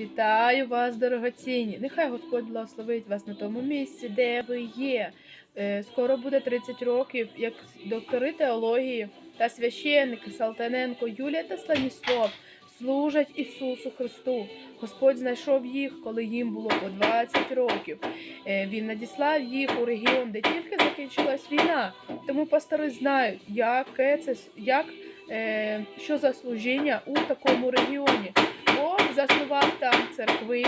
Вітаю вас, дорогоцінні! Нехай Господь благословить вас на тому місці, де ви є. Е, Скоро буде 30 років, як доктори теології та священники Салтаненко, Юлія та Станіслав служать Ісусу Христу. Господь знайшов їх, коли їм було по 20 років. Е, Він надіслав їх у регіон, де тільки закінчилась війна. Тому пастори знають, яке це як, е, що за служіння у такому регіоні. Бог заснував церкви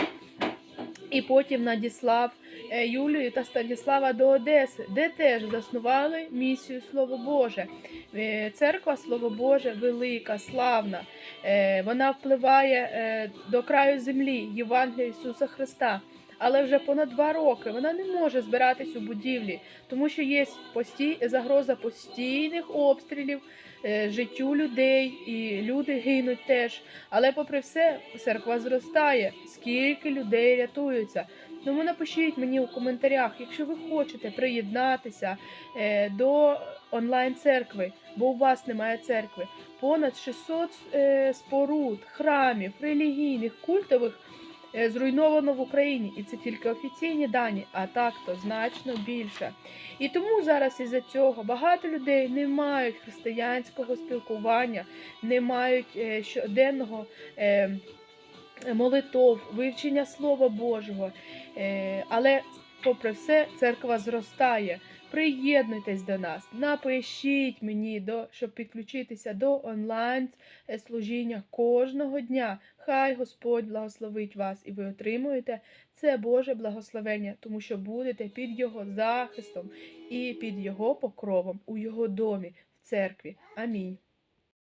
і потім надіслав е, Юлію та Станіслава до Одеси, де теж заснували місію Слово Боже. Е, Церква Слово Боже велика, славна. Е, Вона впливає до краю землі, Євангелія Ісуса Христа. Але вже понад два роки вона не може збиратись у будівлі, тому що є пості... загроза постійних обстрілів е, життю людей, і люди гинуть теж. Але попри все, церква зростає, скільки людей рятуються. Тому напишіть мені у коментарях, якщо ви хочете приєднатися е, до онлайн церкви, бо у вас немає церкви. Понад 600 е, споруд, храмів, релігійних, культових зруйновано в Україні, і це тільки офіційні дані, а так то значно більше. І тому зараз із-за цього багато людей не мають християнського спілкування, не мають е, щоденного. Е, молитов, вивчення Слова Божого. Е, Але, попри все, церква зростає. Приєднуйтесь до нас, напишіть мені, до, щоб підключитися до онлайн е, служіння кожного дня. Хай Господь благословить вас і ви отримуєте це Боже благословення, тому що будете під Його захистом і під Його покровом у Його домі, в церкві. Амінь.